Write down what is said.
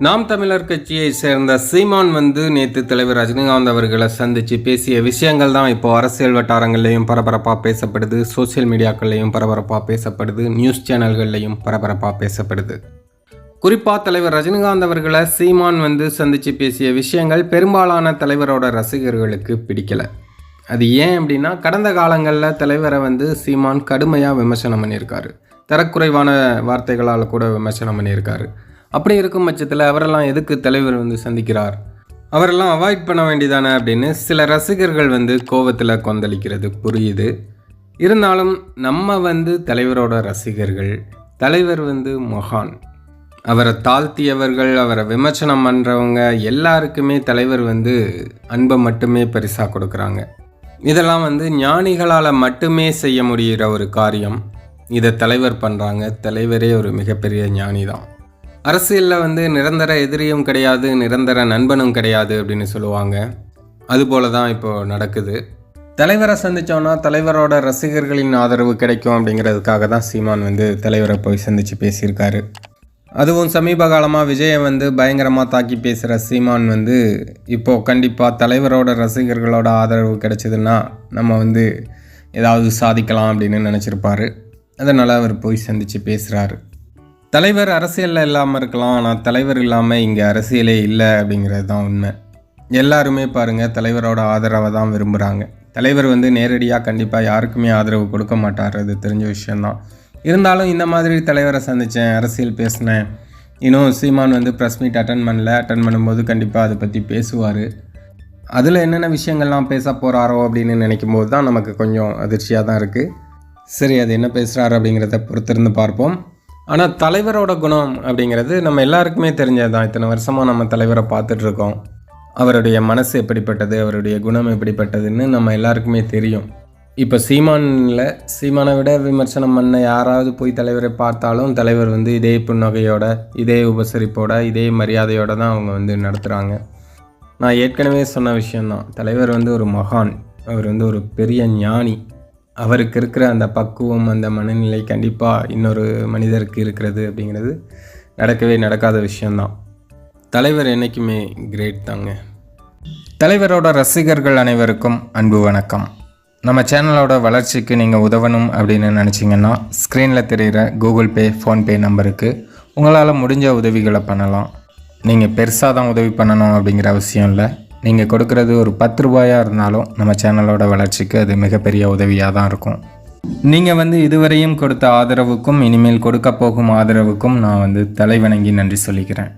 நாம் தமிழர் கட்சியை சேர்ந்த சீமான் வந்து நேற்று தலைவர் ரஜினிகாந்த் அவர்களை சந்தித்து பேசிய விஷயங்கள் தான் இப்போ அரசியல் வட்டாரங்கள்லையும் பரபரப்பாக பேசப்படுது சோஷியல் மீடியாக்கள்லையும் பரபரப்பாக பேசப்படுது நியூஸ் சேனல்கள்லையும் பரபரப்பாக பேசப்படுது. குறிப்பாக தலைவர் ரஜினிகாந்த் அவர்களை சீமான் வந்து சந்தித்து பேசிய விஷயங்கள் பெரும்பாலான தலைவரோட ரசிகர்களுக்கு பிடிக்கலை. அது ஏன் அப்படின்னா கடந்த காலங்களில் தலைவரை வந்து சீமான் கடுமையாக விமர்சனம் பண்ணியிருக்காரு. தரக்குறைவான வார்த்தைகளால் கூட விமர்சனம் பண்ணியிருக்காரு. அப்படி இருக்கும் பட்சத்தில் அவரெல்லாம் எதுக்கு தலைவர் வந்து சந்திக்கிறார்? அவரெல்லாம் அவாய்ட் பண்ண வேண்டியதானே அப்படின்னு சில ரசிகர்கள் வந்து கோவத்தில் கொந்தளிக்கிறது. புரியுது. இருந்தாலும் நம்ம வந்து தலைவரோட ரசிகர்கள் தலைவர் வந்து மொஹான் அவரை தாழ்த்தியவர்கள் அவரை விமர்சனம் பண்ணுறவங்க எல்லாருக்குமே தலைவர் வந்து அன்பை மட்டுமே பரிசாக கொடுக்குறாங்க. இதெல்லாம் வந்து ஞானிகளால் மட்டுமே செய்ய முடிகிற ஒரு காரியம். இதை தலைவர் பண்ணுறாங்க தலைவரே ஒரு மிகப்பெரிய ஞானி தான் அரசியலில் வந்து நிரந்தர எதிரியும் கிடையாது நிரந்தர நண்பனும் கிடையாது அப்படின்னு சொல்லுவாங்க. அதுபோல தான் இப்போது நடக்குது. தலைவரை சந்தித்தோன்னா தலைவரோட ரசிகர்களின் ஆதரவு கிடைக்கும் அப்படிங்கிறதுக்காக தான் சீமான் வந்து தலைவரை போய் சந்தித்து பேசியிருக்காரு. அதுவும் சமீப காலமாக விஜயை வந்து பயங்கரமாக தாக்கி பேசுகிற சீமான் வந்து இப்போது கண்டிப்பாக தலைவரோட ரசிகர்களோட ஆதரவு கிடைச்சதுன்னா நம்ம வந்து ஏதாவது சாதிக்கலாம் அப்படின்னு நினச்சிருப்பாரு. அதனால் அவர் போய் சந்தித்து பேசுகிறாரு தலைவர் அரசியலில் இல்லாமல் இருக்கலாம் ஆனால் தலைவர் இல்லாமல் இங்கே அரசியலே இல்லை அப்படிங்கிறது தான் உண்மை. எல்லாருமே பாருங்கள் தலைவரோட ஆதரவை தான் விரும்புகிறாங்க தலைவர் வந்து நேரடியாக கண்டிப்பாக யாருக்குமே ஆதரவு கொடுக்க மாட்டார் அது தெரிஞ்ச விஷயந்தான் இருந்தாலும் இந்த மாதிரி தலைவரை சந்தித்தேன் அரசியல் பேசினேன். இன்னும் சீமான் வந்து ப்ரெஸ் மீட் அட்டன் பண்ணல அட்டன் பண்ணும்போது கண்டிப்பாக அதை பற்றி பேசுவார். அதில் என்னென்ன விஷயங்கள்லாம் பேச போகிறாரோ அப்படின்னு நினைக்கும் போது தான் நமக்கு கொஞ்சம் அதிர்ச்சியாக தான் இருக்குது சரி அது என்ன பேசுகிறாரு அப்படிங்கிறத பொறுத்திருந்து பார்ப்போம். ஆனால் தலைவரோட குணம் அப்படிங்கிறது நம்ம எல்லாருக்குமே தெரிஞ்சது தான் இத்தனை வருஷமாக நம்ம தலைவரை பார்த்துட்ருக்கோம். அவருடைய மனசு எப்படிப்பட்டது அவருடைய குணம் எப்படிப்பட்டதுன்னு நம்ம எல்லாருக்குமே தெரியும். இப்போ சீமானில் சீமானை விட விமர்சனம் பண்ண யாராவது போய் தலைவரை பார்த்தாலும் தலைவர் வந்து இதே புன்னகையோட இதே உபசரிப்போட இதே மரியாதையோட தான் அவங்க வந்து நடத்துகிறாங்க நான் ஏற்கனவே சொன்ன விஷயந்தான் தலைவர் வந்து ஒரு மகான். அவர் வந்து ஒரு பெரிய ஞானி. அவருக்கு இருக்கிற அந்த பக்குவம் அந்த மனநிலை கண்டிப்பாக இன்னொரு மனிதருக்கு இருக்கிறது அப்படிங்கிறது நடக்கவே நடக்காத விஷயந்தான் தலைவர் என்றைக்குமே கிரேட் தாங்க. தலைவரோட ரசிகர்கள் அனைவருக்கும் அன்பு வணக்கம். நம்ம சேனலோட வளர்ச்சிக்கு நீங்கள் உதவணும் அப்படின்னு நினச்சிங்கன்னா ஸ்க்ரீனில் தெரிகிற கூகுள் பே ஃபோன்பே நம்பருக்கு உங்களால் முடிஞ்ச உதவிகளை பண்ணலாம். நீங்கள் பெருசாக தான் உதவி பண்ணணும் அப்படிங்கிற அவசியம் இல்லை. நீங்கள் கொடுக்குறது ஒரு பத்து ரூபாயாக இருந்தாலும் நம்ம சேனலோட வளர்ச்சிக்கு அது மிகப்பெரிய உதவியாக தான் இருக்கும். நீங்கள் வந்து இதுவரையும் கொடுத்த ஆதரவுக்கும் இனிமேல் கொடுக்க போகும் ஆதரவுக்கும் நான் வந்து தலைவணங்கி நன்றி சொல்லிக்கிறேன்.